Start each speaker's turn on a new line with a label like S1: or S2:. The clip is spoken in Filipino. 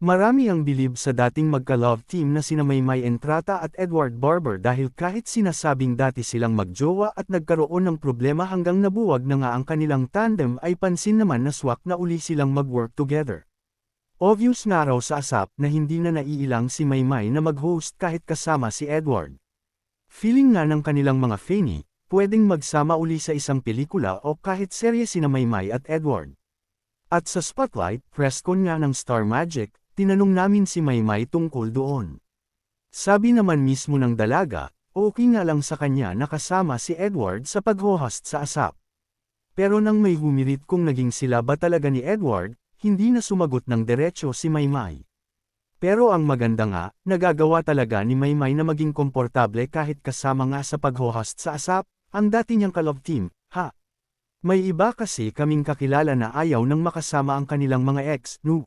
S1: Marami ang bilib sa dating magka-love team na sina Maymay Entrata at Edward Barber dahil kahit sinasabing dati silang magjowa at nagkaroon ng problema hanggang nabuwag na nga ang kanilang tandem ay pansin naman na swak na uli silang mag-work together. Obvious nga raw sa asap na hindi na naiilang si Maymay na mag-host kahit kasama si Edward. Feeling nga ng kanilang mga fanny, pwedeng magsama uli sa isang pelikula o kahit serye sina Maymay at Edward. At sa spotlight, press con nga ng Star Magic, tinanong namin si Maymay tungkol doon. Sabi naman mismo ng dalaga, okay nga lang sa kanya nakasama si Edward sa pag-host sa ASAP. Pero nang may humirit kung naging sila ba talaga ni Edward, hindi na sumagot ng diretsyo si Maymay. Pero ang maganda nga, nagagawa talaga ni Maymay na maging komportable kahit kasama nga sa pag-host sa ASAP, ang dati niyang kalove team, ha? May iba kasi kaming kakilala na ayaw nang makasama ang kanilang mga ex, no?